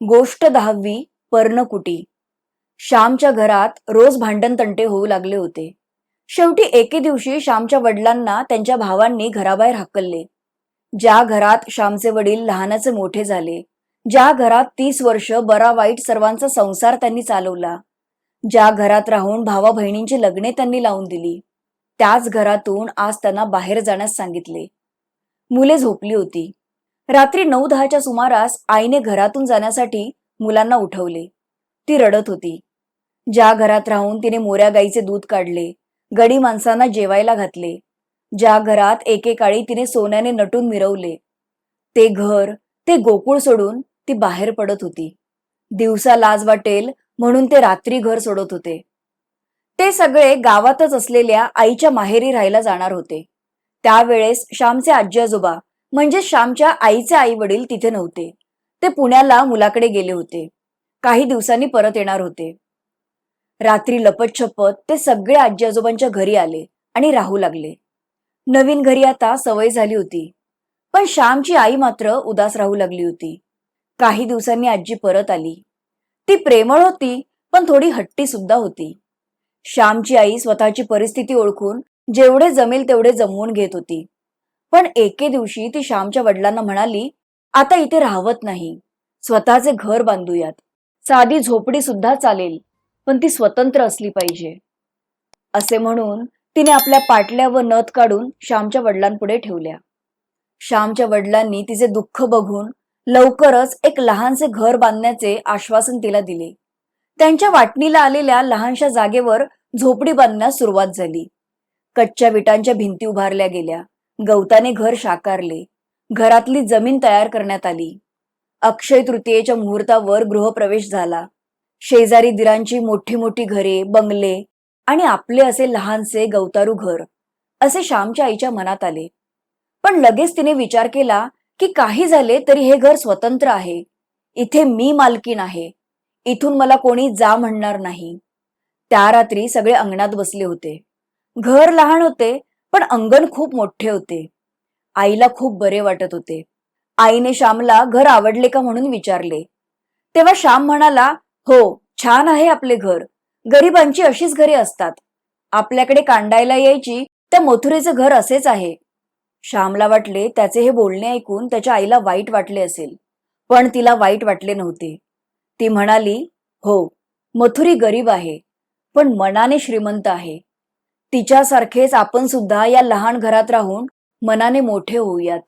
गोष्ट दहावी पर्णकुटी. श्यामच्या घरात रोज भांडण तंटे होऊ लागले होते. शेवटी एके दिवशी श्यामच्या वडिलांना त्यांच्या भावांनी घराबाहेर हाकलले. ज्या घरात श्यामचे वडील लहानाचे मोठे झाले ज्या घरात तीस वर्ष बरा वाईट सर्वांचा संसार त्यांनी चालवला ज्या घरात राहून भावा बहिणींची लग्ने त्यांनी लावून दिली त्याच घरातून आज त्यांना बाहेर जाण्यास सांगितले. मुले झोपली होती. रात्री नऊ दहाच्या सुमारास आईने घरातून जाण्यासाठी मुलांना उठवले. ती रडत होती. ज्या घरात राहून तिने मोऱ्या गाईचे दूध काढले गडी माणसांना जेवायला घातले ज्या घरात एकेकाळी तिने सोन्याने नटून मिरवले ते घर ते गोकुळ सोडून ती बाहेर पडत होती. दिवसा लाज वाटेल म्हणून ते रात्री घर सोडत होते. ते सगळे गावातच असलेल्या आईच्या माहेरी राहायला जाणार होते. त्यावेळेस श्यामचे आजी आजोबा म्हणजे श्यामच्या आईचे आई वडील तिथे नव्हते. ते पुण्याला मुलाकडे गेले होते. काही दिवसांनी परत येणार होते. रात्री लपत छपत ते सगळे आजी आजोबांच्या घरी आले आणि राहू लागले. नवीन घरी आता सवय झाली होती. पण श्यामची आई मात्र उदास राहू लागली होती. काही दिवसांनी आजी परत आली. ती प्रेमळ होती पण थोडी हट्टी सुद्धा होती. श्यामची आई स्वतःची परिस्थिती ओळखून जेवढे जमेल तेवढे जमवून घेत होती. पण एके दिवशी ती श्यामच्या वडिलांना म्हणाली आता इथे राहवत नाही. स्वतःचे घर बांधूयात. साधी झोपडी सुद्धा चालेल पण ती स्वतंत्र असली पाहिजे. असे म्हणून तिने आपल्या पाटल्या व नथ काढून श्यामच्या वडिलांपुढे ठेवल्या. श्यामच्या वडिलांनी तिचे दुःख बघून लवकरच एक लहानसे घर बांधण्याचे आश्वासन तिला दिले. त्यांच्या वाटणीला आलेल्या लहानशा जागेवर झोपडी बांधण्यास सुरुवात झाली. कच्च्या विटांच्या भिंती उभारल्या गेल्या. गवताने घर साकारले घरातली जमीन तयार करण्यात आली. अक्षय तृतीयेच्या मुहूर्तावर गृहप्रवेश झाला. शेजारी दिरांची मोठी मोठी घरे बंगले आणि आपले असे लहानसे गवतारू घर असे श्यामच्या आईच्या मनात आले. पण लगेच तिने विचार केला की काही झाले तरी हे घर स्वतंत्र आहे. इथे मी मालकीन आहे. इथून मला कोणी जा म्हणणार नाही. त्या रात्री सगळे अंगणात बसले होते. घर लहान होते पण अंगण खूप मोठे होते. आईला खूप बरे वाटत होते. आईने श्यामला घर आवडले का म्हणून विचारले. तेव्हा श्याम म्हणाला हो छान आहे आपले घर. गरिबांची अशीच घरे असतात. आपल्याकडे कांडायला यायची त्या मथुरेचं घर असेच आहे. श्यामला वाटले त्याचे हे बोलणे ऐकून त्याच्या आईला वाईट वाटले असेल. पण तिला वाईट वाटले नव्हते. ती म्हणाली हो मथुरी गरीब आहे पण मनाने श्रीमंत आहे. तिच्यासारखेच आपण सुद्धा या लहान घरात राहून मनाने मोठे होऊयात.